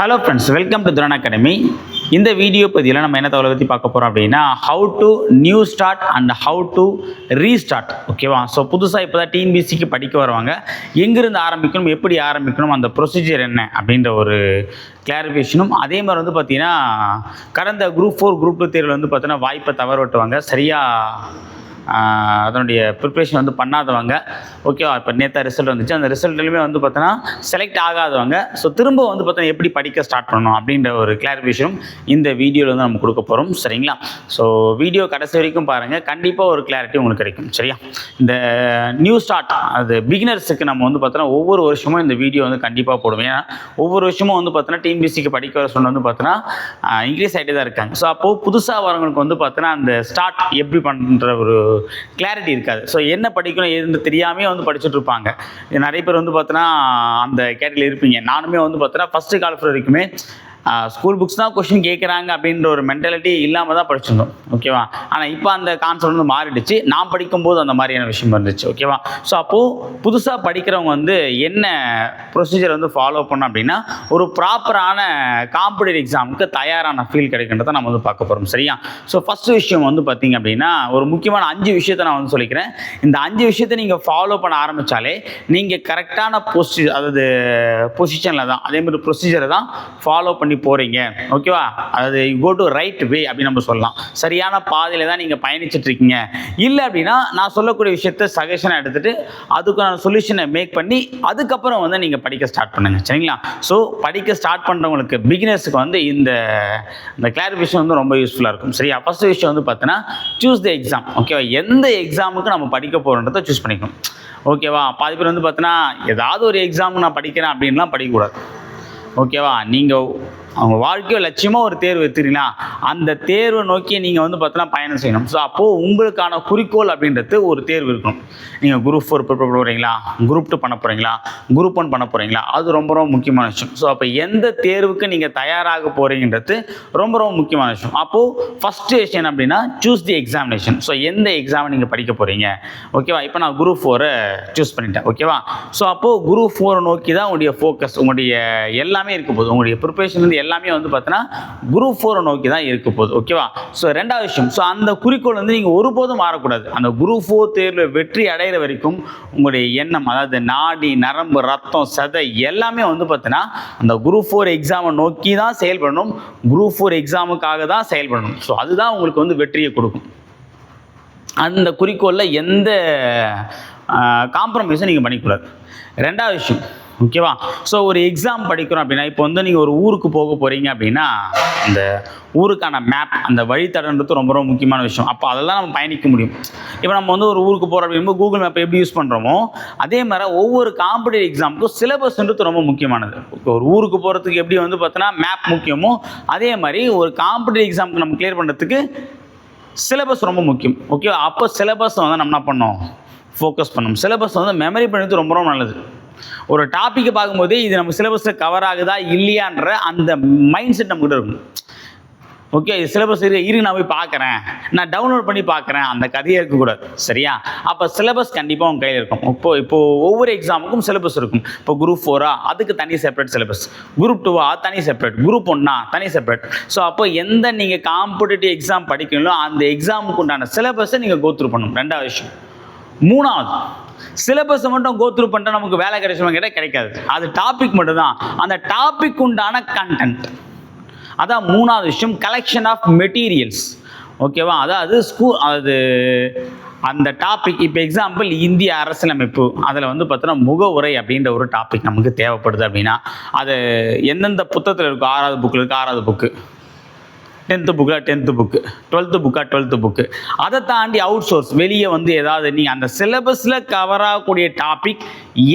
Hello friends welcome to துரன் academy இந்த video பதிவில் நம்ம என்ன தகவலை பற்றி பார்க்க போகிறோம் அப்படின்னா how to new start and how to restart ஓகேவா ஸோ புதுசாக இப்போ தான் டிஎன்பிசிக்கு படிக்க வருவாங்க எங்கேருந்து ஆரம்பிக்கணும் எப்படி ஆரம்பிக்கணும் அந்த ப்ரொசீஜர் என்ன அப்படின்ற ஒரு கிளாரிஃபிகேஷனும் அதே மாதிரி வந்து பார்த்திங்கன்னா கடந்த குரூப் ஃபோர் குரூப் டூ தேர்வில் வந்து பார்த்தீங்கன்னா வாய்ப்பை தவற விட்டுவாங்க சரியாக அதனுடைய ப்ரிப்ரேஷன் வந்து பண்ணாதவங்க. ஓகேவா இப்போ நேற்று ரிசல்ட் வந்துச்சு. அந்த ரிசல்ட்லையுமே வந்து பார்த்தோன்னா செலக்ட் ஆகாதவங்க. ஸோ திரும்ப வந்து பார்த்தோன்னா எப்படி படிக்க ஸ்டார்ட் பண்ணணும் அப்படின்ற ஒரு கிளாரிஃபிகேஷனும் இந்த வீடியோவில் வந்து நம்ம கொடுக்க போகிறோம் சரிங்களா? ஸோ வீடியோ கடைசி வரைக்கும் பாருங்கள் கண்டிப்பாக ஒரு கிளாரிட்டி உங்களுக்கு கிடைக்கும். சரியா? இந்த நியூ ஸ்டார்ட் அது பிகினர்ஸுக்கு நம்ம வந்து பார்த்தோன்னா ஒவ்வொரு வருஷமும் இந்த வீடியோ வந்து கண்டிப்பாக போடுவோம். ஏன்னா ஒவ்வொரு வருஷமும் வந்து பார்த்தோன்னா டிஎன்பிசிக்கு படிக்க வர சொன்ன வந்து பார்த்தோன்னா இன்க்ரீஸ் ஆகிட்டே தான் இருக்காங்க. ஸோ அப்போது புதுசாக வரவங்களுக்கு வந்து பார்த்தோன்னா அந்த ஸ்டார்ட் எப்படி பண்ணுற ஒரு கிளாரிட்டி இருக்காது. ஸோ என்ன படிக்கணும் எதுன்னு தெரியாமே வந்து படிச்சுட்டு இருப்பாங்க. நிறைய பேர் வந்து பார்த்தோன்னா அந்த கேட்டகரியில் இருப்பீங்க. நானுமே வந்து பார்த்தோன்னா ஃபஸ்ட்டு காலத்தில் வரைக்குமே ஸ்கூல் புக்ஸ் தான் கொஷின் கேட்குறாங்க அப்படின்ற ஒரு மென்டாலிட்டி இல்லாமல் தான் படிச்சிருந்தோம் ஓகேவா ஆனால் இப்போ அந்த கான்செப்ட் வந்து மாறிடுச்சு. நான் படிக்கும்போது அந்த மாதிரியான விஷயம் இருந்துச்சு ஓகேவா ஸோ அப்போது புதுசாக படிக்கிறவங்க வந்து என்ன ப்ரொசீஜர் வந்து ஃபாலோ பண்ணோம் அப்படின்னா ஒரு ப்ராப்பரான காம்படிட்டிவ் எக்ஸாமுக்கு தயாரான ஃபீல் கிடைக்கின்றதை நம்ம வந்து பார்க்க போகிறோம் சரியா? ஸோ ஃபஸ்ட்டு விஷயம் வந்து பார்த்தீங்க அப்படின்னா ஒரு முக்கியமான அஞ்சு விஷயத்தை நான் வந்து சொல்லிக்கிறேன். இந்த அஞ்சு விஷயத்தை நீங்கள் ஃபாலோ பண்ண ஆரம்பித்தாலே நீங்கள் கரெக்டான பொசி அதாவது பொசிஷனில் தான் அதே மாதிரி ப்ரொசீஜரை தான் ஃபாலோ பண்ணி போகிறீங்க ஓகேவா அது கோ டு ரைட் வே அப்படின்னு நம்ம சொல்லலாம். சரியான பாதையில் தான் நீங்கள் பயணிச்சுட்டு இருக்கீங்க. இல்லை அப்படின்னா நான் சொல்லக்கூடிய விஷயத்த சஜஷனாக எடுத்துகிட்டு அதுக்கான சொல்யூஷனை மேக் பண்ணி அதுக்கப்புறம் வந்து நீங்கள் படிக்க ஸ்டார்ட் பண்ணுங்கள் சரிங்களா? ஸோ படிக்க ஸ்டார்ட் பண்ணுறவங்களுக்கு பிகினர்ஸுக்கு வந்து இந்த இந்த கிளாரிஃபிகேஷன் வந்து ரொம்ப யூஸ்ஃபுல்லாக இருக்கும். சரியா? ஃபஸ்ட் விஷயம் வந்து பார்த்தீங்கன்னா சூஸ் த எக்ஸாம் ஓகேவா எந்த எக்ஸாமுக்கு நம்ம படிக்க போகிறோன்றதை சூஸ் பண்ணிக்கணும். ஓகேவா பாதி பேர் வந்து பார்த்தீங்கன்னா ஏதாவது ஒரு எக்ஸாமுக்கு நான் படிக்கிறேன் அப்படின்லாம் படிக்கக்கூடாது. ஓகேவா நீங்கள் அவங்க வாழ்க்கையோ லட்சியமாக ஒரு தேர்வு எடுத்துறீங்களா அந்த தேர்வை நோக்கி நீங்கள் வந்து பார்த்தீங்கன்னா பயணம் செய்யணும். ஸோ அப்போது உங்களுக்கான குறிக்கோள் அப்படின்றது ஒரு தேர்வு இருக்கணும். நீங்கள் குரூப் ஃபோர் ப்ரிப்பேர் போகிறீங்களா குரூப் டூ பண்ண போகிறீங்களா குரூப் ஒன் பண்ண போகிறீங்களா அது ரொம்ப ரொம்ப முக்கியமான விஷயம். ஸோ அப்போ எந்த தேர்வுக்கு நீங்கள் தயாராக போகிறீங்கன்றது ரொம்ப ரொம்ப முக்கியமான விஷயம். அப்போது ஃபஸ்ட்டு விஷயம் அப்படின்னா சூஸ் தி எக்ஸாமினேஷன் ஸோ எந்த எக்ஸாமை நீங்கள் படிக்க போகிறீங்க ஓகேவா இப்போ நான் குரூப் ஃபோரை சூஸ் பண்ணிட்டேன். ஓகேவா ஸோ அப்போது குரூப் ஃபோரை நோக்கி தான் உங்களுடைய ஃபோக்கஸ் உங்களுடைய எல்லாமே இருக்க போகுது. உங்களுடைய ப்ரிப்பரேஷன் வந்து எல்லாமே வந்து பார்த்தீங்கன்னா குரூப் ஃபோரை நோக்கி தான் இருக்க போகுது ஓகேவா ஸோ ரெண்டாவது விஷயம் ஸோ அந்த குறிக்கோள் வந்து நீங்கள் ஒருபோதும் மாறக்கூடாது. அந்த குரூப் ஃபோர் தேர்வில் வெற்றி அடைகிற வரைக்கும் உங்களுடைய எண்ணம் அதாவது நாடி நரம்பு ரத்தம் சதை எல்லாமே வந்து பார்த்தீங்கன்னா அந்த குரூப் ஃபோர் எக்ஸாமை நோக்கி தான் செயல்படணும். குரூப் ஃபோர் எக்ஸாமுக்காக தான் செயல்படணும். ஸோ அதுதான் உங்களுக்கு வந்து வெற்றியை கொடுக்கும். அந்த குறிக்கோளில் எந்த காம்ப்ரமைஸும் நீங்கள் பண்ணிக்கூடாது ரெண்டாவது விஷயம் ஓகேவா ஸோ ஒரு எக்ஸாம் படிக்கிறோம் அப்படின்னா இப்போ வந்து நீங்கள் ஒரு ஊருக்கு போக போகிறீங்க அப்படின்னா அந்த ஊருக்கான மேப் அந்த வழித்தடன்றது ரொம்ப ரொம்ப முக்கியமான விஷயம். அப்போ அதெல்லாம் நம்ம பயணிக்க முடியும். இப்போ நம்ம வந்து ஒரு ஊருக்கு போகிறோம் அப்படிங்கும்போது கூகுள் மேப்பை எப்படி யூஸ் பண்ணுறோமோ அதே மாதிரி ஒவ்வொரு காம்படிட்டிவ் எக்ஸாமுக்கும் சிலபஸ்ன்றது ரொம்ப முக்கியமானது. ஒரு ஊருக்கு போகிறதுக்கு எப்படி வந்து பார்த்தோன்னா மேப் முக்கியமோ அதே மாதிரி ஒரு காம்படிட்டிவ் எக்ஸாமுக்கு நம்ம கிளியர் பண்ணுறதுக்கு சிலபஸ் ரொம்ப முக்கியம். ஓகே அப்போ சிலபஸ் வந்து நம்ம என்ன பண்ணோம்? ஃபோக்கஸ் பண்ணணும் சிலபஸ் வந்து மெமரி பண்ணுறது ரொம்ப ரொம்ப நல்லது. ஒரு டாப்பிக்கை பார்க்கும்போது இது நம்ம சிலபஸில் கவர் ஆகுதா இல்லையான்ற அந்த மைண்ட் செட் நம்மகிட்ட இருக்கும். ஓகே சிலபஸ் இருக்கு இரு நான் போய் பார்க்குறேன். நான் டவுன்லோட் பண்ணி பார்க்குறேன். அந்த கதையே இருக்கக்கூடாது. சரியா? அப்போ சிலபஸ் கண்டிப்பாக உங்கள் கையில் இருக்கும். இப்போ இப்போது ஒவ்வொரு எக்ஸாமுக்கும் சிலபஸ் இருக்கும். இப்போ குரூப் ஃபோரா அதுக்கு தனி செப்பரேட் சிலபஸ் குரூப் டூவா தனி செப்பரேட் குரூப் ஒன்னா தனி செப்பரேட் ஸோ அப்போ எந்த நீங்கள் காம்படிட்டிவ் எக்ஸாம் படிக்கணுமோ அந்த எக்ஸாமுக்கு உண்டான சிலபஸை நீங்கள் கோத்ரூ பண்ணணும். ரெண்டாவது விஷயம். மூணாவது சிலபஸ் மட்டும் கோத்ரூ பண்ணிட்டு நமக்கு வேலை கிடைச்சவங்க கேட்டால் கிடைக்காது. அது டாபிக் மட்டும்தான். அந்த டாபிக் உண்டான கண்டென்ட் அதான் மூணாவது விஷயம் கலெக்ஷன் ஆஃப் மெட்டீரியல்ஸ் ஓகேவா அதாவது ஸ்கூல் அது அந்த டாபிக் இப்போ எக்ஸாம்பிள் இந்திய அரசியலமைப்பு. அதில் வந்து பார்த்தோன்னா முகவுரை அப்படின்ற ஒரு டாபிக் நமக்கு தேவைப்படுது அப்படின்னா அது எந்தெந்த புத்தகத்தில் இருக்கோ ஆறாவது புக்கில் இருக்குது ஆறாவது புக்கு டென்த்து புக்கா டென்த்து புக்கு டுவெல்த்து புக்கா டுவெல்த்து புக்கு அதை தாண்டி அவுட் சோர்ஸ் வெளியே வந்து ஏதாவது நீங்கள் அந்த சிலபஸில் கவர் ஆகக்கூடிய டாபிக்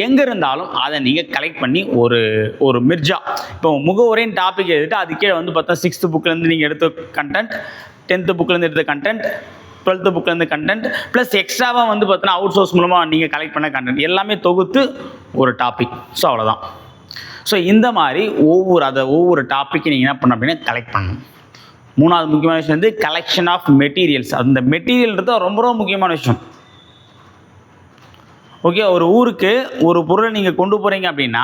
எங்கே இருந்தாலும் அதை நீங்கள் கலெக்ட் பண்ணி ஒரு ஒரு மிர்ஜா. இப்போ முகவுரையின் டாபிக் எடுத்துட்டு அது கீழே வந்து பார்த்தா சிக்ஸ்த்து புக்லேருந்து நீங்கள் எடுத்த கண்டென்ட் டென்த்து புக்லேருந்து எடுத்த கண்டென்ட் டுவெல்த்து புக்லேருந்து கண்டென்ட் ப்ளஸ் எக்ஸ்ட்ராவாக வந்து பார்த்தோன்னா அவுட் சோர்ஸ் மூலமாக நீங்கள் கலெக்ட் பண்ண கண்டென்ட் எல்லாமே தொகுத்து ஒரு டாபிக் ஸோ அவ்வளோதான் ஸோ இந்த மாதிரி ஒவ்வொரு அதை ஒவ்வொரு டாப்பிக்கு நீங்கள் என்ன பண்ண அப்படின்னா கலெக்ட் பண்ணணும். மூணாவது முக்கியமான விஷயம் வந்து கலெக்ஷன் ஆஃப் மெட்டீரியல்ஸ் அந்த மெட்டீரியல்ன்றது ரொம்ப ரொம்ப முக்கியமான விஷயம். ஓகே ஒரு ஊருக்கு ஒரு பொருளை நீங்கள் கொண்டு போகிறீங்க அப்படின்னா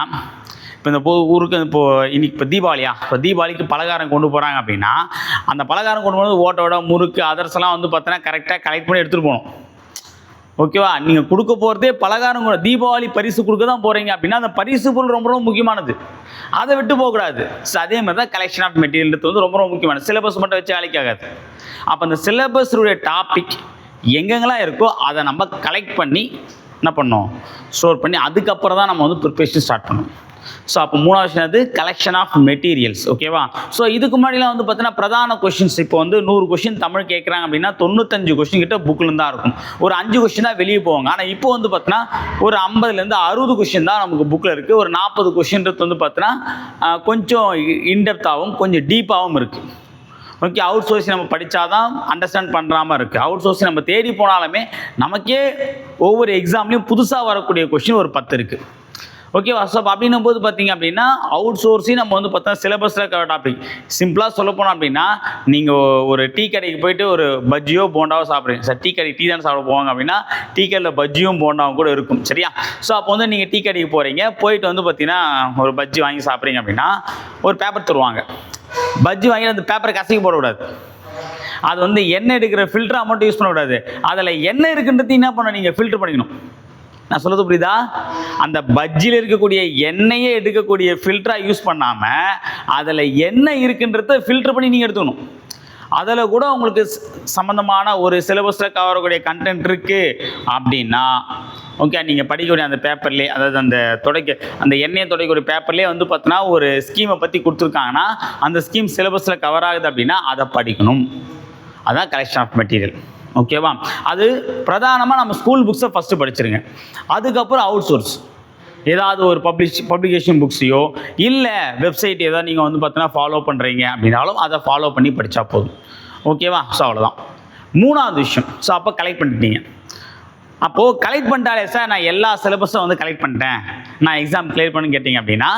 இப்போ இந்த போ- ஊருக்கு இப்போ இன்னைக்கு இப்போ தீபாவளியா? இப்போ தீபாவளிக்கு பலகாரம் கொண்டு போகிறாங்க அப்படின்னா அந்த பலகாரம் கொண்டு போகிறது ஓட்டோட முறுக்கு அதர்ஸ்லாம் வந்து பார்த்தோன்னா கரெக்டாக கலெக்ட் பண்ணி எடுத்துகிட்டு போகணும். ஓகேவா? நீங்கள் கொடுக்க போகிறதே பலகாரம் கூட. தீபாவளி பரிசு கொடுக்க தான் போகிறீங்க அப்படின்னா அந்த பரிசு பொருள் ரொம்ப ரொம்ப முக்கியமானது. அதை விட்டு போகக்கூடாது. ஸோ அதே மாதிரி தான் கலெக்ஷன் ஆஃப் மெட்டீரியல் வந்து ரொம்ப ரொம்ப முக்கியமானது. சிலபஸ் மட்டும் வச்சு வேலைக்கு ஆகாது. அப்போ அந்த சிலபஸுடைய டாபிக் எங்கெங்கெல்லாம் இருக்கோ அதை நம்ம கலெக்ட் பண்ணி என்ன பண்ணோம் ஸ்டோர் பண்ணி அதுக்கப்புறம் தான் நம்ம வந்து ப்ரிப்பரேஷன் ஸ்டார்ட் பண்ணணும் ஸோ அப்போ மூணாவது விஷயம் அது கலெக்ஷன் ஆஃப் மெட்டீரியல்ஸ் ஓகேவா ஸோ இதுக்கு முன்னாடிலாம் வந்து பார்த்தீங்கன்னா பிரதான கொஷின்ஸ் இப்போ வந்து நூறு கொஷின் தமிழ் கேட்குறாங்க அப்படின்னா தொண்ணூத்தஞ்சு கொஷின் கிட்ட புக்கில் தான் இருக்கும். ஒரு அஞ்சு கொஷின் தான் வெளியே போவாங்க. ஆனால் இப்போ வந்து பார்த்தீங்கன்னா ஒரு ஐம்பதுலேருந்து அறுபது கொஷின் தான் நமக்கு புக்கில் இருக்குது ஒரு நாற்பது கொஷின்றது வந்து பார்த்தீங்கன்னா கொஞ்சம் இன்டெப்த்தாகவும் கொஞ்சம் டீப்பாகவும் இருக்குது ஓகே அவுட் சோர்ஸ் நம்ம படித்தாதான் அண்டர்ஸ்டாண்ட் பண்ணுறாமல் இருக்குது அவுட் சோர்ஸ் நம்ம தேடி போனாலுமே நமக்கே ஒவ்வொரு எக்ஸாம்லேயும் புதுசாக வரக்கூடிய கொஷின் ஒரு பத்து இருக்குது ஓகேவா ஸோ அப்படின்னும் போது பார்த்தீங்க அப்படின்னா அவுட் சோர்ஸையும் நம்ம வந்து பார்த்தா சிலபஸில் டாபிக் சிம்பிளாக சொல்ல போனோம் அப்படின்னா நீங்கள் ஒரு டீ கடைக்கு போயிட்டு ஒரு பஜ்ஜியோ போண்டாவோ சாப்பிட்றீங்க. சார் டீ கடைக்கு டீ தானே சாப்பிட போவாங்க அப்படின்னா டீ கடையில் பஜ்ஜியும் போண்டாவும் கூட இருக்கும். சரியா? ஸோ அப்போ வந்து நீங்கள் டீ கடைக்கு போகிறீங்க போயிட்டு வந்து பார்த்தீங்கன்னா ஒரு பஜ்ஜி வாங்கி சாப்பிட்றீங்க அப்படின்னா ஒரு பேப்பர் தருவாங்க. பஜ்ஜி வாங்கி அந்த பேப்பரை கசக்கி போடக்கூடாது. அது வந்து எண்ணெய் எடுக்கிற ஃபில்டராக மட்டும் யூஸ் பண்ணக்கூடாது. அதில் எண்ணெய் இருக்குன்றது என்ன பண்ண நீங்கள் ஃபில்டர் பண்ணிக்கணும். நான் சொல்றது புரியுதா? அந்த பஜ்ஜியில் இருக்கக்கூடிய எண்ணெயை எடுக்கக்கூடிய ஃபில்டராக யூஸ் பண்ணாமல் அதில் எண்ணெய் இருக்குன்றத ஃபில்டர் பண்ணி நீங்கள் எடுத்துக்கணும். அதில் கூட உங்களுக்கு சம்மந்தமான ஒரு சிலபஸில் கவரக்கூடிய கண்டென்ட் இருக்குது அப்படின்னா ஓகே நீங்கள் படிக்கக்கூடிய அந்த பேப்பர்லேயே அதாவது அந்த துடைக்க அந்த எண்ணெயை துடைக்கக்கூடிய பேப்பர்லேயே வந்து பார்த்தோன்னா ஒரு ஸ்கீமை பற்றி கொடுத்துருக்காங்கன்னா அந்த ஸ்கீம் சிலபஸில் கவர் ஆகுது அப்படின்னா அதை படிக்கணும். அதுதான் கலெக்ஷன் ஆஃப் மெட்டீரியல் ஓகேவா அது பிரதானமாக நம்ம ஸ்கூல் புக்ஸை ஃபஸ்ட்டு படிச்சிருங்க. அதுக்கப்புறம் அவுட் சோர்ஸ் ஏதாவது ஒரு பப்ளிஷ் பப்ளிகேஷன் புக்ஸையோ இல்லை வெப்சைட் ஏதாவது நீங்கள் வந்து பார்த்தீங்கன்னா ஃபாலோ பண்ணுறீங்க அப்படின்னாலும் அதை ஃபாலோ பண்ணி படித்தா போதும். ஓகேவா ஸோ அவ்வளோதான் மூணாவது விஷயம். ஸோ அப்போ கலெக்ட் பண்ணிட்டீங்க. அப்போது கலெக்ட் பண்ணிட்டாலே சார் நான் எல்லா சிலபஸும் வந்து கலெக்ட் பண்ணிட்டேன். நான் எக்ஸாம் கிளியர் பண்ணுன்னு கேட்டிங்க அப்படின்னா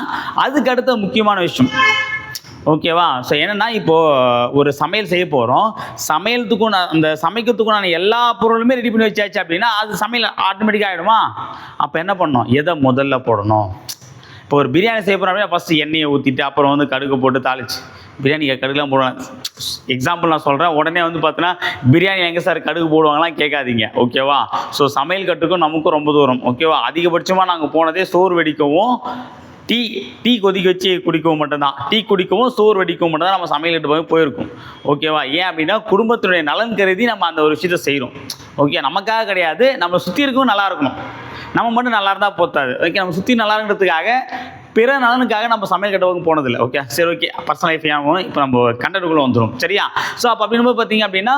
அதுக்கு அடுத்த முக்கியமான விஷயம். ஓகேவா? ஸோ என்னென்னா இப்போது ஒரு சமையல் செய்ய போகிறோம் சமையலத்துக்கும் நான் அந்த சமைக்கிறதுக்கும் நான் எல்லா பொருளுமே ரெடி பண்ணி வச்சாச்சு அப்படின்னா அது சமையல் ஆட்டோமேட்டிக்காக ஆகிடுமா அப்போ என்ன பண்ணணும்? எதை முதல்ல போடணும்? இப்போ ஒரு பிரியாணி செய்ய போகிறோம் அப்படின்னா ஃபஸ்ட்டு எண்ணெயை ஊற்றிட்டு அப்புறம் வந்து கடுகு போட்டு தாளிச்சு. பிரியாணி கடுகுலாம் போடுவேன் எக்ஸாம்பிள் நான் சொல்கிறேன் உடனே வந்து பார்த்தீங்கன்னா பிரியாணி எங்கே சார் கடுகு போடுவாங்களாம் கேட்காதீங்க. ஓகேவா? ஸோ சமையல் கட்டுக்கும் நமக்கும் ரொம்ப தூரம். ஓகேவா? அதிகபட்சமாக நாங்கள் போனதே சோறு வெடிக்கவும் டீ டீ கொதிக்க வச்சு குடிக்கவும் மட்டும்தான். டீ குடிக்கவும் சோறு வெடிக்கவும் மட்டும்தான் நம்ம சமையல் கட்டு போய் போயிருக்கோம். ஓகேவா ஏன் அப்படின்னா குடும்பத்தினுடைய நலன் கருதி நம்ம அந்த ஒரு விஷயத்தை செய்கிறோம் ஓகே நமக்காக கிடையாது. நம்ம சுற்றி இருக்கவும் நல்லா இருக்கணும். நம்ம மட்டும் நல்லா இருந்தால் போத்தாது. ஓகே நம்ம சுற்றி நல்லா இருக்கிறதுக்காக பிற நலனுக்காக நம்ம சமையல் கட்டவுக்கு போனதில்லை. ஓகே சரி ஓகே பர்சனல் லைஃப் ஏன் இப்போ நம்ம கண்டென்ட்டுக்குள்ளே வந்துடும் சரியா? ஸோ அப்போ அப்படின்னும் பார்த்தீங்க அப்படின்னா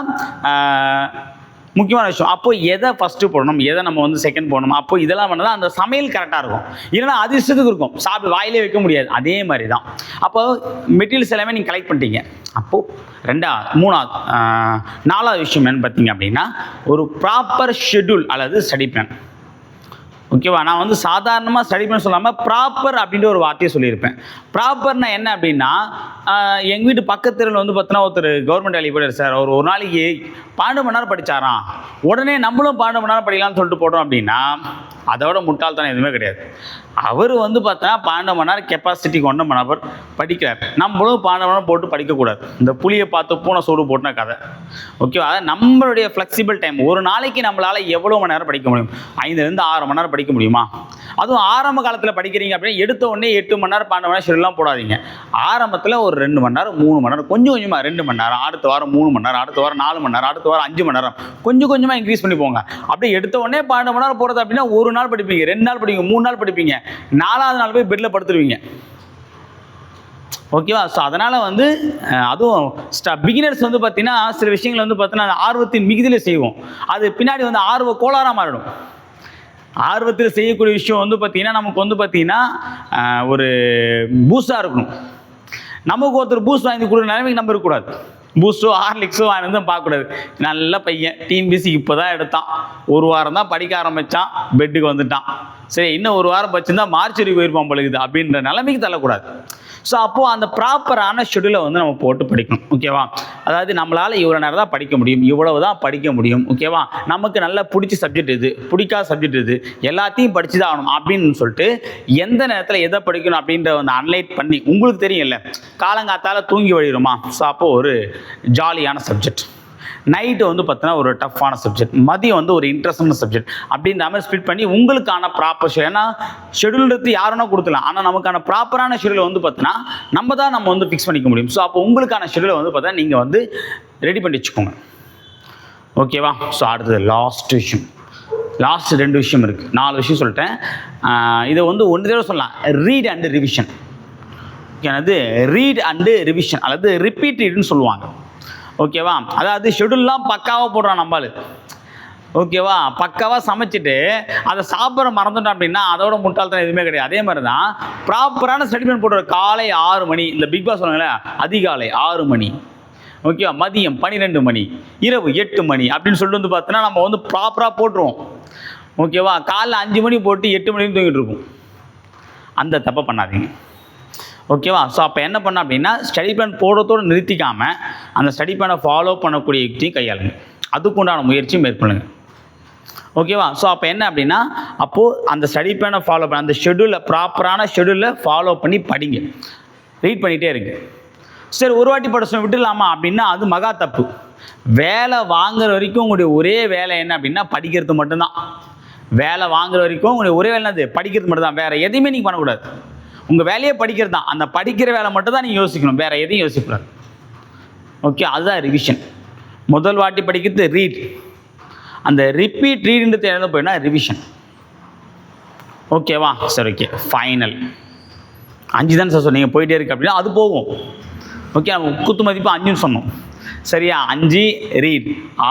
முக்கியமான விஷயம். அப்போ எதை ஃபஸ்ட்டு போடணும்? எதை நம்ம வந்து செகண்ட் போடணும்? அப்போ இதெல்லாம் பண்ணால் அந்த சமையல் கரெக்டாக இருக்கும். இல்லைன்னா அது இஷ்டத்துக்கு இருக்கும். சாப்பிட்டு வாயிலே வைக்க முடியாது. அதே மாதிரி தான். அப்போ மெட்டீரியல்ஸ் எல்லாமே நீங்கள் கலெக்ட் பண்ணிட்டீங்க. அப்போது ரெண்டாவது மூணாவது நாலாவது விஷயம் என்னன்னு பார்த்தீங்க அப்படின்னா ஒரு ப்ராப்பர் ஷெட்யூல் அல்லது ஸ்டடி பிளான் ஓகேவா? நான் வந்து சாதாரணமாக ஸ்டடி பண்ண சொல்லாமல் ப்ராப்பர் அப்படின்ற ஒரு வார்த்தையை சொல்லியிருப்பேன். ப்ராப்பர்னா என்ன அப்படின்னா எங்கள் வீட்டு பக்கத்து தெருவில் வந்து பார்த்தீங்கன்னா ஒருத்தர் கவர்மெண்ட் வேலைக்கு போயிட்டார் சார் அவர் ஒரு நாளைக்கு பன்னெண்டு மணி நேரம் படிச்சாராம். உடனே நம்மளும் பன்னெண்டு மணி நேரம் படிக்கலாம்னு சொல்லிட்டு போட்டோம் அப்படின்னா அதோட முட்டாள்தனம் எதுவுமே கிடையாது. அவர் வந்து பார்த்தா பன்னெண்டு மணி நேரம் கெப்பாசிட்டி கொண்ட மணவர் படிக்கிறார். நம்மளும் பன்னெண்டு மணி நேரம் போட்டு படிக்கக்கூடாது. இந்த புளியை பார்த்து பூனை சூடு போட்டுன கதை. ஓகேவா அதாவது நம்மளுடைய ஃப்ளெக்சிபிள் டைம் ஒரு நாளைக்கு நம்மளால் எவ்வளோ மணி நேரம் படிக்க முடியும்? ஐந்துலேருந்து ஆறு மணி நேரம் படிக்க முடியுமா? அதுவும் ஆரம்ப காலத்தில் படிக்கிறீங்க அப்படின்னா எடுத்த உடனே எட்டு மணி நேரம் பன்னெண்டு மணி நேரம் ஷெல்லாம் போடாதீங்க. ஆரம்பத்தில் ஒரு ரெண்டு மணி நேரம் மூணு மணி நேரம் கொஞ்சம் கொஞ்சமாக ரெண்டு மணி நேரம் அடுத்த வாரம் மூணு மணி நேரம் அடுத்த வாரம் நாலு மணி நேரம் அடுத்த வாரம் அஞ்சு மணி நேரம் கொஞ்சம் கொஞ்சமாக இன்க்ரீஸ் பண்ணி போங்க. அப்படியே எடுத்த உடனே பன்னெண்டு மணி நேரம் போகிறது அப்படின்னா ஒரு நாள் படிப்பீங்க ரெண்டு நாள் படிப்பீங்க மூணு நாள் படிப்பீங்க நாலாவது நாள் போய் பெட்டில் படுத்துருவீங்க. ஓகேவா ஸோ அதனால் வந்து அதுவும் ஸ்டா பிகினர்ஸ் வந்து பார்த்தீங்கன்னா சில விஷயங்கள் வந்து பார்த்தீங்கன்னா ஆர்வத்தின் மிகுதியில் செய்வோம். அது பின்னாடி வந்து ஆர்வ கோளாறாக மாறிடும். ஆர்வத்தில் செய்யக்கூடிய விஷயம் வந்து பார்த்தீங்கன்னா நமக்கு வந்து பார்த்தீங்கன்னா ஒரு பூஸ்டாக இருக்கணும். நமக்கு ஒருத்தர் பூஸ்ட் வாங்கி கொடுக்குற நிலைமைக்கு நம்ம இருக்கக்கூடாது. பூஸ்டோ ஹார்லிக்ஸோ வாங்கி பார்க்கக்கூடாது. நல்ல பையன். டிஎன்பிசி இப்போ தான் எடுத்தான். ஒரு வாரம் தான் படிக்க ஆரம்பித்தான் பெட்டுக்கு வந்துட்டான். சரி இன்னும் ஒரு வாரம் பச்சுருந்தா மார்ச் வரைக்கும் போயிருப்பான் பழகுது அப்படின்ற நிலைமைக்கு தள்ளக்கூடாது. ஸோ அப்போது அந்த ப்ராப்பரான ஷெடியூலை வந்து நம்ம போட்டு படிக்கணும் ஓகேவா அதாவது நம்மளால் இவ்வளோ நேரம் தான் படிக்க முடியும் இவ்வளவு தான் படிக்க முடியும் ஓகேவா நமக்கு நல்லா பிடிச்ச சப்ஜெக்ட் இது பிடிக்காத சப்ஜெக்ட் இது எல்லாத்தையும் படித்து தான் ஆகணும் அப்படின்னு சொல்லிட்டு எந்த நேரத்தில் எதை படிக்கணும் அப்படின்ற வந்து அன்லைட் பண்ணி உங்களுக்கு தெரியும்ல காலங்காத்தால் தூங்கி வழிடுமா ஸோ அப்போது ஒரு ஜாலியான சப்ஜெக்ட் நைட்டு வந்து பார்த்தீங்கன்னா ஒரு டஃப்பான சப்ஜெக்ட் மதியம் வந்து ஒரு இன்ட்ரெஸ்டான சப்ஜெக்ட் அப்படின்ற மாதிரி ஸ்பிட் பண்ணி உங்களுக்கான ப்ராப்பர் ஷெடியூல் ஏன்னா ஷெடியூல் எடுத்து யாருன்னா கொடுத்துலாம் ஆனால் நமக்கான ப்ராப்பரான ஷெடியூல் வந்து பார்த்தீங்கன்னா நம்ம தான் நம்ம வந்து ஃபிக்ஸ் பண்ணிக்க முடியும். ஸோ அப்போ உங்களுக்கான ஷெடியூலை வந்து பார்த்தா நீங்கள் வந்து ரெடி பண்ணி வச்சுக்கோங்க. ஓகேவா ஸோ அடுத்தது லாஸ்ட் விஷயம். லாஸ்ட் ரெண்டு விஷயம் இருக்குது நாலு விஷயம் சொல்லிட்டேன். இதை வந்து ஒன்று தடவை சொல்லலாம். ரீட் அண்டு ரிவிஷன் எனது ரீட் அண்டு ரிவிஷன் அல்லது ரிப்பீட் ரீடுன்னு சொல்லுவாங்க. ஓகேவா? அதாவது ஷெடியூல்லாம் பக்காவாக போடுறான் நம்மளு. ஓகேவா? பக்காவாக சமைச்சிட்டு அதை சாப்பிட்ற மறந்துட்டோம் அப்படின்னா அதோட முட்டாள்தான் எதுவுமே கிடையாது. அதே மாதிரி தான் ப்ராப்பரான ஸ்டடி போடுற காலை ஆறு மணி இந்த பிக் பாஸ் சொல்லுங்களே அதிகாலை ஆறு மணி. ஓகேவா? மதியம் பன்னிரெண்டு மணி இரவு எட்டு மணி அப்படின்னு சொல்லிட்டு வந்து பார்த்தோன்னா நம்ம வந்து ப்ராப்பராக போட்டுருவோம். ஓகேவா? காலைல அஞ்சு மணி போட்டு எட்டு மணின்னு தூங்கிட்டு இருப்போம். அந்த தப்பை பண்ணாதீங்க. ஓகேவா? ஸோ அப்போ என்ன பண்ண அப்படின்னா ஸ்டடி பிளான் போடுறதோடு நிறுத்திக்காமல் அந்த ஸ்டடி பிளானை ஃபாலோ பண்ணக்கூடிய யுக்தியும் கையாளுங்க. அதுக்குண்டான முயற்சியும் மேற்கொள்ளுங்க. ஓகேவா? ஸோ அப்போ என்ன அப்படின்னா அப்போது அந்த ஸ்டடி பிளானை ஃபாலோ பண்ண அந்த ஷெடியூலை ப்ராப்பரான ஷெடியூலில் ஃபாலோ பண்ணி படிங்க. ரீட் பண்ணிகிட்டே இருங்க. சரி ஒரு வாட்டி படிச்சு விட்டுலாமா அப்படின்னா அது மகா தப்பு. வேலை வாங்குற வரைக்கும் உங்களுடைய ஒரே வேலை என்ன அப்படின்னா படிக்கிறது மட்டும்தான். வேலை வாங்குற வரைக்கும் உங்களுடைய ஒரே வேலை என்னது? படிக்கிறது மட்டும்தான். வேறு எதையுமே நீங்கள் பண்ணக்கூடாது. உங்கள் வேலையே படிக்கிறது? தான் அந்த படிக்கிற வேலை மட்டும் தான் நீங்கள் யோசிக்கணும். வேறு எதையும் யோசிக்கக்கூடாது. ஓகே அதுதான் ரிவிஷன் முதல் வாட்டி படிக்கிறது ரீட் அந்த ரிப்பீட் ரீடுன்றது என்ன போயினா ரிவிஷன் ஓகேவா சரி ஓகே ஃபைனல் அஞ்சு தானே சார் சொன்னீங்க. போயிட்டே இருக்கு அப்படின்னா அது போகும். ஓகே நம்ம குத்து மதிப்பு அஞ்சுன்னு சொன்னோம். சரியா? அஞ்சு ரீட்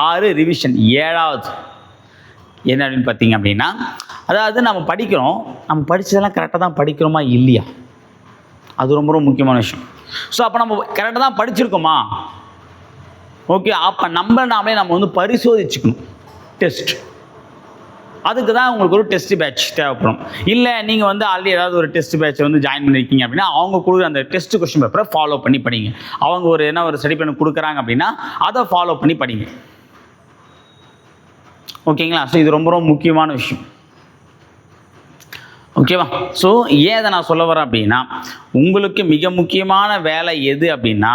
ஆறு ரிவிஷன் ஏழாவது. என்ன அப்படின்னு பார்த்தீங்க அப்படின்னா அதாவது நம்ம படிக்கிறோம் நம்ம படித்ததெல்லாம் கரெக்டாக தான் படிக்கிறோமா இல்லையா? அது ரொம்ப ரொம்ப முக்கியமான விஷயம். ஸோ அப்போ நம்ம கரெக்டாக தான் படிச்சிருக்கோமா? ஓகே அப்போ நம்ம நாமளே நம்ம வந்து பரிசோதிச்சுக்கணும். டெஸ்ட் அதுக்கு தான் உங்களுக்கு ஒரு டெஸ்ட் பேட்ச் தேவைப்படும். இல்லை நீங்கள் வந்து ஆல்ரெடி ஏதாவது ஒரு டெஸ்ட் பேட்ச் வந்து ஜாயின் பண்ணியிருக்கீங்க அப்படின்னா அவங்க கொடுக்குற அந்த டெஸ்ட் கொஸ்டின் பேப்பரை ஃபாலோ பண்ணி படிங்க. அவங்க ஒரு என்ன ஒரு ஸ்டடி பண்ணி கொடுக்குறாங்க அப்படின்னா அதை ஃபாலோ பண்ணி படிங்க. ஓகேங்களா ஸோ இது ரொம்ப ரொம்ப முக்கியமான விஷயம். ஓகேவா ஸோ ஏன் அதை நான் சொல்ல வரேன் அப்படின்னா உங்களுக்கு மிக முக்கியமான வேலை எது அப்படின்னா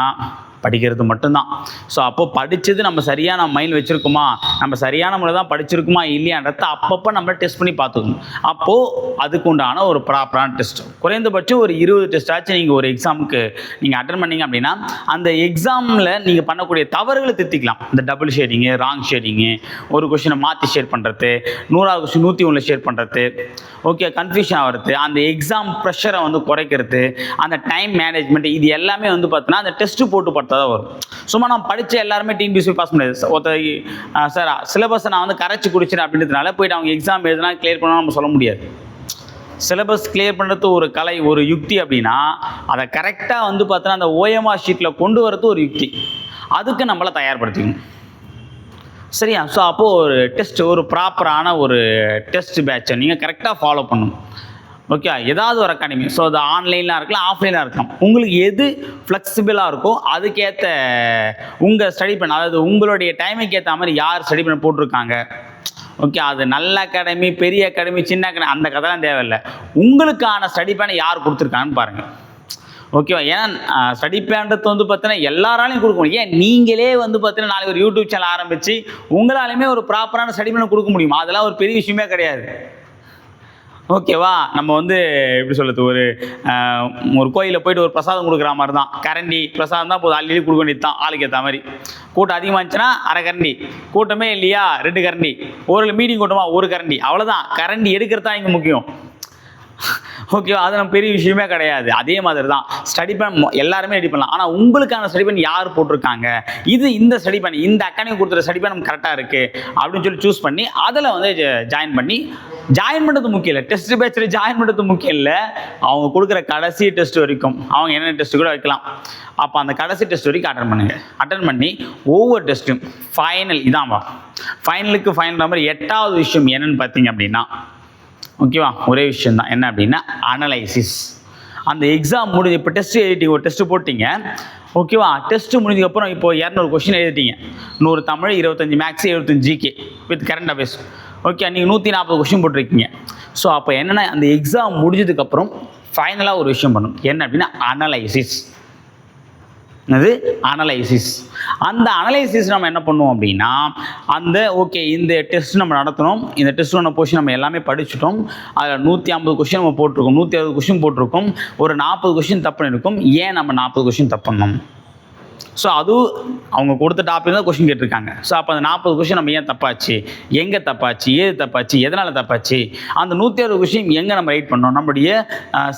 படிக்கிறது மட்டும்தான். ஸோ அப்போ படித்தது நம்ம சரியான மைண்ட் வச்சுருக்குமா? நம்ம சரியான முறை தான் படிச்சிருக்குமா? இல்லையான்றத அப்பப்போ நம்ம டெஸ்ட் பண்ணி பார்த்துக்கணும். அப்போது அதுக்கு உண்டான ஒரு ப்ராப்பரான டெஸ்ட் குறைந்தபட்சம் ஒரு இருபது டெஸ்ட் ஆச்சு நீங்கள் ஒரு எக்ஸாமுக்கு நீங்கள் அட்டன் பண்ணீங்க அப்படின்னா அந்த எக்ஸாமில் நீங்கள் பண்ணக்கூடிய தவறுகளை திருத்திக்கலாம். இந்த டபுள் ஷேடிங்கு ராங் ஷேடிங்கு ஒரு கொஷினை மாற்றி ஷேர் பண்ணுறது நூறாவது கொஷின் நூற்றி ஒன்றில் ஷேர் பண்ணுறது ஓகே கன்ஃபியூஷன் ஆகிறது அந்த எக்ஸாம் ப்ரெஷரை வந்து குறைக்கிறது அந்த டைம் மேனேஜ்மெண்ட் இது எல்லாமே வந்து பார்த்தீங்கன்னா அந்த டெஸ்ட்டு போட்டு தான் வரும். சும்மா நான் படித்த எல்லாருமே டிஎன்பிசி பாஸ் பண்ணாது ஒருத்தர் சார் சிலபஸை நான் வந்து கரைச்சி குடிச்சேன் அப்படின்றதுனால போயிட்டு அவங்க எக்ஸாம் எழுதுனா கிளியர் பண்ணால் நம்ம சொல்ல முடியாது. சிலபஸ் கிளியர் பண்ணுறது ஒரு கலை ஒரு யுக்தி அப்படின்னா அதை கரெக்டாக வந்து பார்த்தோன்னா அந்த ஓஎம்ஆர் ஷீட்டில் கொண்டு வரது ஒரு யுக்தி. அதுக்கு நம்மளை தயார்படுத்திக்கணும். சரியா? ஸோ அப்போது ஒரு டெஸ்ட் ஒரு ப்ராப்பரான ஒரு டெஸ்ட் பேட்சை நீங்கள் கரெக்டாக ஃபாலோ பண்ணணும். ஓகே ஏதாவது ஒரு அகாடமி ஸோ அது ஆன்லைனாக இருக்கலாம் ஆஃப்லைனாக இருக்கலாம். உங்களுக்கு எது ஃப்ளெக்சிபிளாக இருக்கோ அதுக்கேற்ற உங்கள் ஸ்டடி பண்ண அதாவது உங்களுடைய டைமுக்கு ஏற்ற மாதிரி யார் ஸ்டடி பண்ண போட்டிருக்காங்க? ஓகே அது நல்ல அகாடமி பெரிய அகாடமி சின்ன அகாடமி அந்த கதைலாம் தேவையில்லை. உங்களுக்கான ஸ்டடி பிளானை யார் கொடுத்துருக்காங்கன்னு பாருங்கள் ஓகேவா ஏன்னா ஸ்டடி பிளான்றது வந்து பார்த்தீங்கன்னா எல்லாராலையும் கொடுக்க முடியும். ஏன்? நீங்களே வந்து பார்த்தீங்கன்னா நாளைக்கு ஒரு யூடியூப் சேனல் ஆரம்பித்து உங்களாலையுமே ஒரு ப்ராப்பரான ஸ்டடி பிளான் கொடுக்க முடியுமா? அதெல்லாம் ஒரு பெரிய விஷயமே கிடையாது. ஓகேவா நம்ம வந்து எப்படி சொல்கிறது ஒரு ஒரு கோயிலில் போயிட்டு ஒரு பிரசாதம் கொடுக்குற மாதிரி தான். கரண்டி பிரசாதம் தான் போதும். அள்ளி கொடுக்க வேண்டியது தான் ஆளுக்கு ஏற்ற மாதிரி. கூட்டம் அதிகமாக இருந்துச்சுன்னா அரை கரண்டி. கூட்டமே இல்லையா? ரெண்டு கரண்டி. ஒரு மீட்டிங் கூட்டமா ஒரு கரண்டி. அவ்வளோதான் கரண்டி எடுக்கிறது தான் இங்கே முக்கியம். ஓகேவா அது நம்ம பெரிய விஷயமே கிடையாது. அதே மாதிரி தான் ஸ்டடி பண்ண எல்லாருமே ரெடி பண்ணலாம். ஆனால் உங்களுக்கான ஸ்டடி பண்ணி யார் போட்டிருக்காங்க? இது இந்த ஸ்டடி பண்ணி இந்த அகாடமி கொடுத்துற ஸ்டடி பண்ண கரெக்டாக இருக்குது அப்படின்னு சொல்லி சூஸ் பண்ணி அதில் வந்து ஜாயின் பண்ணி ஜாயின் பண்ணுறது முக்கியம் இல்லை. டெஸ்ட் பேச்சில் ஜாயின் பண்ணுறது முக்கியம் இல்லை. அவங்க கொடுக்குற கடைசி டெஸ்ட் வரைக்கும் அவங்க என்னென்ன டெஸ்ட் கூட வைக்கலாம். அப்போ அந்த கடைசி டெஸ்ட் வரைக்கும் அட்டன் பண்ணுங்கள் அட்டன் பண்ணி ஒவ்வொரு டெஸ்ட்டும் ஃபைனல் இதான்வா ஃபைனலுக்கு ஃபைனல் நம்பர் எட்டாவது விஷயம் என்னன்னு பார்த்தீங்க அப்படின்னா ஓகேவா? ஒரே விஷயம் தான் என்ன அப்படின்னா அனலைசிஸ் அந்த எக்ஸாம் முடிஞ்சு இப்போ டெஸ்ட் எழுதிட்டீங்க ஒரு டெஸ்ட் போட்டீங்க. ஓகேவா? டெஸ்ட் முடிஞ்சதுக்கப்புறம் இப்போ இரநூறு கொஷின் எழுதிட்டீங்க. நூறு தமிழ் இருபத்தஞ்சி மேக்ஸ் எழுபத்தஞ்சு GK with current affairs okay நீங்கள் நூற்றி நாற்பது கொஷின் போட்டிருக்கீங்க. ஸோ அப்போ என்னென்னா அந்த எக்ஸாம் முடிஞ்சதுக்கப்புறம் ஃபைனலாக ஒரு விஷயம் பண்ணும். என்ன அப்படின்னா அனலைசிஸ் அது அனலைசிஸ் அந்த அனலைசிஸ் நம்ம என்ன பண்ணுவோம் அப்படின்னா அந்த ஓகே இந்த டெஸ்ட் நம்ம நடத்தணும் இந்த டெஸ்ட்டோட கொஷின் நம்ம எல்லாமே படிச்சுட்டோம். அதில் நூற்றி ஐம்பது கொஷின் நம்ம போட்டிருக்கோம். நூற்றி அறுபது கொஷின் போட்டிருக்கோம். ஒரு நாற்பது கொஷின் தப்புன்னு இருக்கும். ஏன் நம்ம நாற்பது கொஷின் தப்பு ஸோ அதுவும் அவங்க கொடுத்த டாபிக் தான் கொஷின் கேட்டிருக்காங்க. ஸோ அப்போ அந்த நாற்பது கொஷின் நம்ம ஏன் தப்பாச்சு? எங்கே தப்பாச்சு? ஏது தப்பாச்சு? எதனால் தப்பாச்சு? அந்த நூற்றி அறுபது கொஷின் எங்கே நம்ம ரைட் பண்ணோம்? நம்முடைய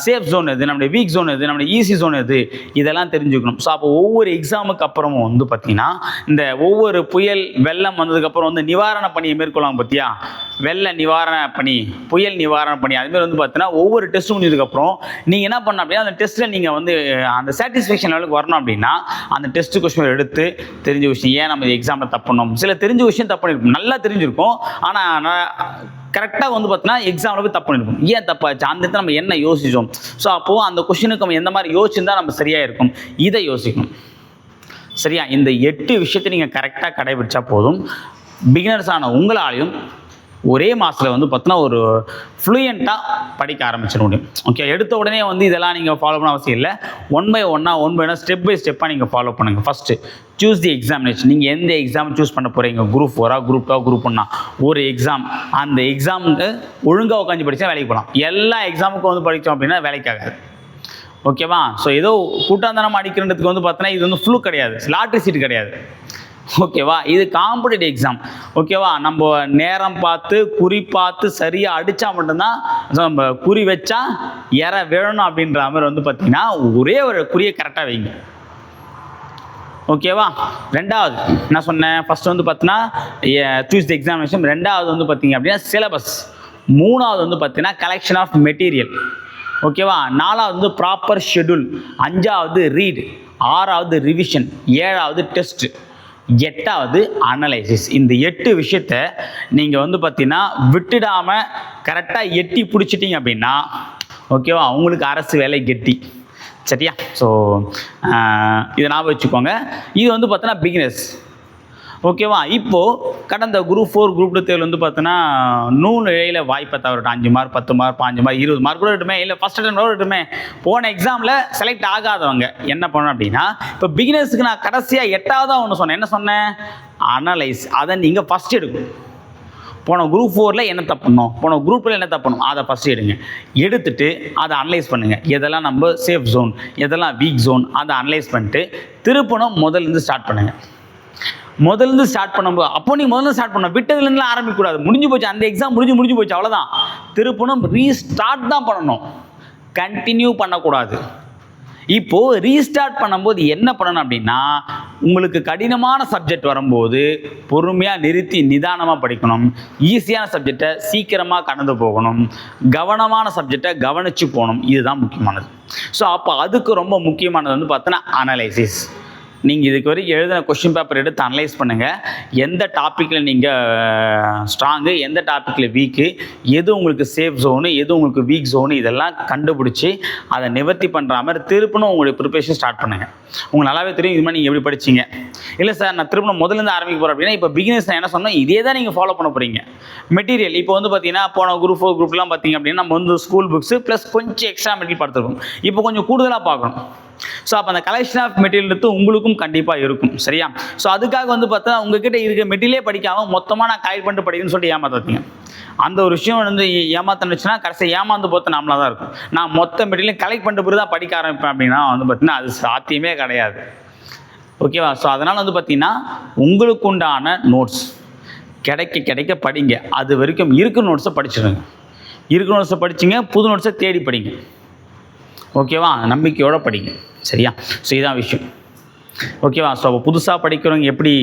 சேஃப் ஜோன் எது? நம்முடைய வீக் ஜோன் எது? நம்முடைய ஈஸி ஜோன் எது? இதெல்லாம் தெரிஞ்சுக்கணும். ஸோ அப்போ ஒவ்வொரு எக்ஸாமுக்கு அப்புறமும் வந்து பார்த்திங்கன்னா இந்த ஒவ்வொரு புயல் வெள்ளம் வந்ததுக்கப்புறம் வந்து நிவாரண பணியை மேற்கொள்ளாங்க பார்த்தியா வெள்ள நிவாரண பணி புயல் நிவாரண பணி அதுமாதிரி வந்து பார்த்தீங்கன்னா ஒவ்வொரு டெஸ்ட் முடிஞ்சதுக்கப்புறம் நீங்கள் என்ன பண்ணணும் அப்படின்னா அந்த டெஸ்ட்டில் நீங்கள் வந்து அந்த சாட்டிஸ்ஃபேக்ஷன் லெவலுக்கு வரணும் அப்படின்னா அந்த டெஸ்ட் கொஸ்டின் எடுத்து தெரிஞ்ச விஷயம் ஏன் நம்ம எக்ஸாமில் தப்பணும் சில தெரிஞ்ச விஷயம் தப்பு பண்ணிருக்கும் நல்லா தெரிஞ்சிருக்கும். ஆனால் கரெக்டாக வந்து பார்த்தீங்கன்னா எக்ஸாமில் போய் தப்பு ஏன் தப்பாச்சு? அந்த இடத்துல நம்ம என்ன யோசிச்சோம்? ஸோ அப்போது அந்த கொஷினுக்கு நம்ம எந்த மாதிரி யோசிச்சிருந்தா நம்ம சரியாக இருக்கும்? இதை யோசிக்கணும். சரியா? இந்த எட்டு விஷயத்தை நீங்கள் கரெக்டாக கடைபிடிச்சா போதும். பிகினர்ஸான உங்களாலையும் ஒரே மாதத்தில் வந்து பார்த்தீங்கன்னா ஒரு ஃப்ளூயண்ட்டாக படிக்க ஆரம்பிச்சிட முடியும். ஓகே எடுத்த உடனே வந்து இதெல்லாம் நீங்கள் ஃபாலோ பண்ண அவசியம் இல்லை. ஒன் பை ஒன்னாக ஒன் பை ஒன்னா ஸ்டெப் பை ஸ்டெப்பாக நீங்கள் ஃபாலோ பண்ணுங்கள் ஃபஸ்ட்டு சூஸ் தி எக்ஸாமினேஷன் நீங்கள் எந்த எக்ஸாம் சூஸ் பண்ண போகிறீங்க குரூப் ஃபோரா குரூப் டூ குரூப் ஒன்னா ஒரு எக்ஸாம் அந்த எக்ஸாமுக்கு ஒழுங்காக உட்காந்து படித்தா வேலைக்கு போகலாம் எல்லா எக்ஸாமுக்கும் வந்து படித்தோம் அப்படின்னா வேலைக்காகாது ஓகேவா ஸோ ஏதோ கூட்டாந்தனம் அடிக்கிறதுக்கு வந்து பார்த்தோன்னா இது வந்து ஃப்ளூ கிடையாது. லாட்ரி சீட் கிடையாது. ஓகேவா? இது காம்படிட்டிவ் எக்ஸாம் ஓகேவா? நம்ம நேரம் பார்த்து குறி பார்த்து சரியாக அடித்தா மட்டும்தான் நம்ம குறி வச்சா இற வேணும் அப்படின்ற மாதிரி வந்து பார்த்தீங்கன்னா ஒரே ஒரு குறியை கரெக்டாக வைங்க. ஓகேவா? ரெண்டாவது என்ன சொன்னேன்? ஃபர்ஸ்ட் வந்து பார்த்தீங்கன்னா டியூஸ்டே எக்ஸாமினேஷன் ரெண்டாவது வந்து பார்த்தீங்க அப்படின்னா சிலபஸ் மூணாவது வந்து பார்த்தீங்கன்னா கலெக்ஷன் ஆஃப் மெட்டீரியல் ஓகேவா? நாலாவது வந்து ப்ராப்பர் ஷெட்யூல் அஞ்சாவது ரீட் ஆறாவது ரிவிஷன் ஏழாவது டெஸ்ட்டு எட்டாவது அனலைசிஸ் இந்த எட்டு விஷயத்த நீங்கள் வந்து பார்த்தீங்கன்னா விட்டுடாமல் கரெக்டாக எட்டி பிடிச்சிட்டிங்க அப்படின்னா ஓகேவா அவங்களுக்கு அரசு வேலை கெட்டி. சரியா? ஸோ இதை ஞாபகம் வச்சுக்கோங்க. இது வந்து பார்த்தோன்னா பிகினஸ் ஓகேவா? இப்போது கடந்த குரூப் ஃபோர் குரூப் டூ தேர்வு வந்து பார்த்தோன்னா நூல் இழையில் வாய்ப்பை தவறட்டும் அஞ்சு மார்க் பத்து மார்க் பாஞ்சு மார்க் இருபது மார்க் கூட இருக்கட்டுமே இல்லை ஃபஸ்ட் அட்டம் கூட இருக்கட்டுமே போன எக்ஸாமில் செலக்ட் ஆகாதவங்க. என்ன பண்ணணும் அப்படின்னா இப்போ பிகினர்ஸுக்கு நான் கடைசியாக எட்டாவதாக ஒன்று சொன்னேன். என்ன சொன்னேன்? அனலைஸ் அதை நீங்கள் ஃபஸ்ட் எடுக்கணும். போன குரூப் ஃபோரில் என்ன தப்பணும் போன குரூப்பில் என்ன தப்பணும் அதை ஃபஸ்ட் எடுங்க. எடுத்துட்டு அதை அனலைஸ் பண்ணுங்கள் எதெல்லாம் நம்ம சேஃப் ஜோன் எதெல்லாம் வீக் ஜோன் அதை அனலைஸ் பண்ணிட்டு முதல்ல முதல்லேருந்து ஸ்டார்ட் பண்ணுங்கள் முதல்ல ஸ்டார்ட் பண்ணும்போது அப்போ நீ முதல்ல ஸ்டார்ட் பண்ண விட்டதுலேருந்துலாம் ஆரம்பிக்கக்கூடாது. முடிஞ்சு போச்சு அந்த எக்ஸாம் முடிஞ்சு முடிஞ்சு போச்சு அவ்வளோதான் திருப்பணும் ரீஸ்டார்ட் தான் பண்ணணும். கண்டினியூ பண்ணக்கூடாது. இப்போது ரீஸ்டார்ட் பண்ணும்போது என்ன பண்ணணும் அப்படின்னா உங்களுக்கு கடினமான சப்ஜெக்ட் வரும்போது பொறுமையாக நிறுத்தி நிதானமாக படிக்கணும். ஈஸியான சப்ஜெக்டை சீக்கிரமாக கடந்து போகணும். கவனமான சப்ஜெக்டை கவனித்து போகணும். இதுதான் முக்கியமானது. ஸோ அப்போ அதுக்கு ரொம்ப முக்கியமானது வந்து பார்த்தோன்னா அனலைசிஸ் நீங்கள் இதுக்கு வரைக்கும் எழுதின கொஷின் பேப்பர் எடுத்து அனலைஸ் பண்ணுங்கள் எந்த டாப்பிக்கில் நீங்கள் ஸ்ட்ராங்கு எந்த டாப்பிக்கில் வீக்கு எது உங்களுக்கு சேஃப் ஜோனு எது உங்களுக்கு வீக் ஜோனு இதெல்லாம் கண்டுபிடிச்சி அதை நிவர்த்தி பண்ணுற மாதிரி திருப்பணும் உங்களுடைய ப்ரிப்பரேஷன் ஸ்டார்ட் பண்ணுங்கள் உங்களுக்கு நல்லாவே தெரியும் இது மாதிரி நீங்கள் எப்படி படிச்சீங்க. இல்லை சார் நான் திருப்பணும் முதலேருந்து ஆரம்பிக்க போகிறேன் அப்படின்னா இப்போ பிகினர்ஸ் நான் என்ன சொன்னால் இதே தான் நீங்கள் ஃபாலோ பண்ண போகிறீங்க மெட்டீரியல் இப்போ வந்து பார்த்தீங்கன்னா போன குரூப் ஃபோர் குரூப்லாம் பார்த்தீங்க அப்படின்னா நம்ம வந்து ஸ்கூல் புக்ஸு ப்ளஸ் கொஞ்சம் எக்ஸ்ட்ரா மெட்டீரியல் பார்த்துருக்கோம் இப்போ கொஞ்சம் கூடுதலாக பார்க்கணும். ஸோ அப்போ அந்த கலெக்ஷன் ஆஃப் மெட்டீரியல் எடுத்து உங்களுக்கும் கண்டிப்பாக இருக்கும் சரியா? ஸோ அதுக்காக வந்து பார்த்தா உங்ககிட்ட இருக்க மெட்டீரியலே படிக்காமல் மொத்தமாக நான் கலெக்ட் பண்ணிட்டு படிக்கணும்னு சொல்லிட்டு ஏமாத்தாதீங்க. அந்த ஒரு விஷயம் வந்து ஏமாத்தணுச்சுன்னா கடைசி ஏமாந்து போத்த நாமளாக தான் இருக்கும். நான் மொத்த மெட்டீரியல் கலெக்ட் பண்ணிட்டு பிறகு தான் படிக்க ஆரம்பிப்பேன் அப்படின்னா வந்து பார்த்தீங்கன்னா அது சாத்தியமே கிடையாது. ஓகேவா ஸோ அதனால் வந்து பார்த்தீங்கன்னா உங்களுக்கு உண்டான நோட்ஸ் கிடைக்க கிடைக்க படிங்க. அது வரைக்கும் இருக்கிற நோட்ஸை படிச்சிடுங்க இருக்கிற நோட்ஸை படிச்சிங்க புது நோட்ஸை தேடி படிங்க. ஓகேவா? நம்பிக்கையோட படிங்க. சரியா? ஸோ இதான் விஷயம். ஓகேவா? ஸோ புதுசாக படிக்கிறவங்க எப்படி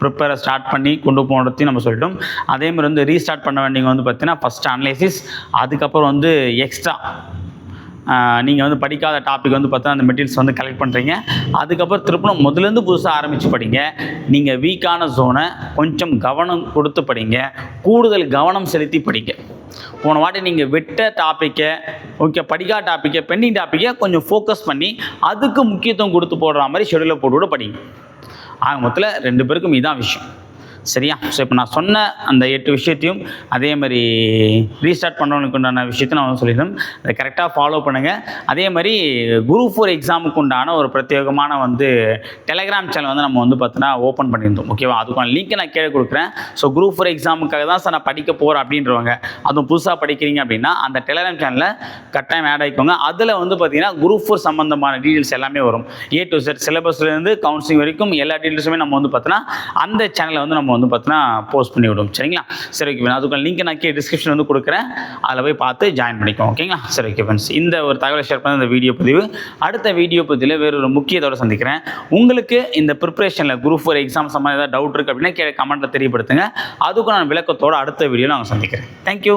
ப்ரிப்பேரை ஸ்டார்ட் பண்ணி கொண்டு போகிறதையும் நம்ம சொல்லிட்டோம். அதே மாதிரி வந்து ரீஸ்டார்ட் பண்ண வேண்டியவங்க வந்து பார்த்தீங்கன்னா ஃபஸ்ட் அனலைசிஸ் அதுக்கப்புறம் வந்து எக்ஸ்ட்ரா நீங்கள் வந்து படிக்காத டாபிக் வந்து பார்த்தா அந்த மெட்டீரியல்ஸ் வந்து கலெக்ட் பண்ணுறீங்க அதுக்கப்புறம் திருப்பணும் முதலேருந்து புதுசாக ஆரம்பித்து படிங்க. நீங்கள் வீக்கான ஜோனை கொஞ்சம் கவனம் கொடுத்து படிங்க. கூடுதல் கவனம் செலுத்தி படிங்க. போன வாட்டி நீங்கள் விட்ட டாப்பிக்கை ஓகே படிக்காத டாப்பிக்கை பெண்டிங் டாப்பிக்கை கொஞ்சம் ஃபோக்கஸ் பண்ணி அதுக்கு முக்கியத்துவம் கொடுத்து போடுற மாதிரி ஷெடியூலை போட்டு கூட படிங்க. ஆக மொத்தத்தில் ரெண்டு பேருக்கும் இதான் விஷயம். சரியா? ஸோ இப்போ நான் சொன்ன அந்த எட்டு விஷயத்தையும் அதே மாதிரி ரீஸ்டார்ட் பண்ணுறவனுக்கு உண்டான விஷயத்தை நான் வந்து சொல்லியிருந்தேன் அதை கரெக்டாக ஃபாலோ பண்ணுங்கள் அதே மாதிரி குரூப் ஃபோர் எக்ஸாமுக்கு உண்டான ஒரு பிரத்யேகமான வந்து டெலகிராம் சேனல் வந்து நம்ம வந்து பார்த்தோன்னா ஓப்பன் பண்ணியிருந்தோம். ஓகேவா அதுக்கான லிங்க்கை நான் கேட்க கொடுக்குறேன். ஸோ குரூப் ஃபோர் எக்ஸாமுக்காக தான் சார் நான் படிக்க போகிறேன் அப்படின்றவங்க. அதுவும் புதுசாக படிக்கிறீங்க அப்படின்னா அந்த டெலகிராம் சேனலில் கட்டாயம் ஆட் ஆகிக்கோங்க அதில் வந்து பார்த்தீங்கன்னா குரூப் ஃபோர் சம்மந்தமான டீட்டெயில்ஸ் எல்லாமே வரும். ஏ டு செட் சிலபஸ்லேருந்து கவுன்சிலிங் வரைக்கும் எல்லா டீட்டெயில்ஸுமே நம்ம வந்து பார்த்தோன்னா அந்த சேனலை வந்து நம்ம வந்து பார்த்தோன்னா போஸ்ட் பண்ணி விடுவோம் சரிங்களா? சரி ஓகே அதுக்கான லிங்க் நான் கே டிஸ்கிரிப்ஷன் வந்து கொடுக்குறேன். அதில் போய் பார்த்து ஜாயின் பண்ணிக்கோங்க ஓகேங்களா சரி ஓகே ஃப்ரெண்ட்ஸ் இந்த ஒரு தகவலை ஷேர் பண்ண இந்த வீடியோ பதிவு. அடுத்த வீடியோ பதிவில் வேறு ஒரு முக்கியத்தோட சந்திக்கிறேன். உங்களுக்கு இந்த ப்ரிப்பரேஷனில் குரூப் ஃபோர் எக்ஸாம் சம்மந்தம் ஏதாவது டவுட் இருக்குது அப்படின்னா கீழே கமெண்ட்டில் தெரியப்படுத்துங்க. அதுக்கும் நான் விளக்கத்தோடு அடுத்த வீடியோவில் நான் சந்திக்கிறேன். தேங்க்யூ